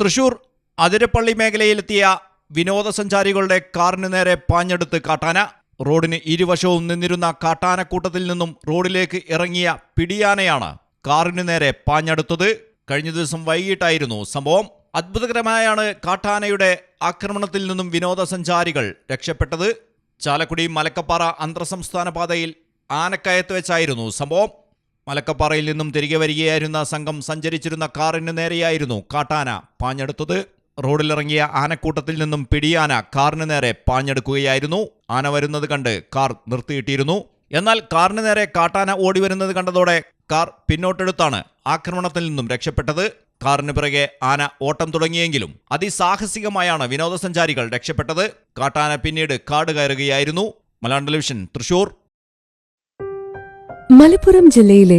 തൃശൂർ അതിരപ്പള്ളി മേഖലയിലെത്തിയ വിനോദസഞ്ചാരികളുടെ കാറിന് നേരെ പാഞ്ഞെടുത്ത് കാട്ടാന. റോഡിന് ഇരുവശവും നിന്നിരുന്ന കാട്ടാനക്കൂട്ടത്തിൽ നിന്നും റോഡിലേക്ക് ഇറങ്ങിയ പിടിയാനയാണ് കാറിന് നേരെ പാഞ്ഞെടുത്തത്. കഴിഞ്ഞ ദിവസം വൈകിട്ടായിരുന്നു സംഭവം. അത്ഭുതകരമായാണ് കാട്ടാനയുടെ ആക്രമണത്തിൽ നിന്നും വിനോദസഞ്ചാരികൾ രക്ഷപ്പെട്ടത്. ചാലക്കുടി മലക്കപ്പാറ അന്തർസംസ്ഥാന പാതയിൽ ആനക്കയത്ത് വെച്ചായിരുന്നു സംഭവം. മലക്കപ്പാറയിൽ നിന്നും തിരികെ വരികയായിരുന്ന സംഘം സഞ്ചരിച്ചിരുന്ന കാറിന് നേരെയായിരുന്നു കാട്ടാന പാഞ്ഞെടുത്തത്. റോഡിലിറങ്ങിയ ആനക്കൂട്ടത്തിൽ നിന്നും പിടിയാന കാറിന് നേരെ പാഞ്ഞെടുക്കുകയായിരുന്നു. ആന വരുന്നത് കണ്ട് കാർ നിർത്തിയിട്ടിരുന്നു. എന്നാൽ കാറിന് നേരെ കാട്ടാന ഓടി വരുന്നത് കണ്ടതോടെ കാർ പിന്നോട്ടെടുത്താണ് ആക്രമണത്തിൽ നിന്നും രക്ഷപ്പെട്ടത്. കാറിന് പിറകെ ആന ഓട്ടം തുടങ്ങിയെങ്കിലും അതിസാഹസികമായാണ് വിനോദസഞ്ചാരികൾ രക്ഷപ്പെട്ടത്. കാട്ടാന പിന്നീട് കാട് കയറുകയായിരുന്നു. മലയാളം ടെലിവിഷൻ തൃശൂർ. മലപ്പുറം ജില്ലയിലെ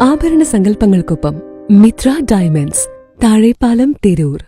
ആഭരണ സങ്കല്പങ്ങൾക്കൊപ്പം മിത്ര ഡയമണ്ട്സ് താഴെപ്പാലം തിരൂർ.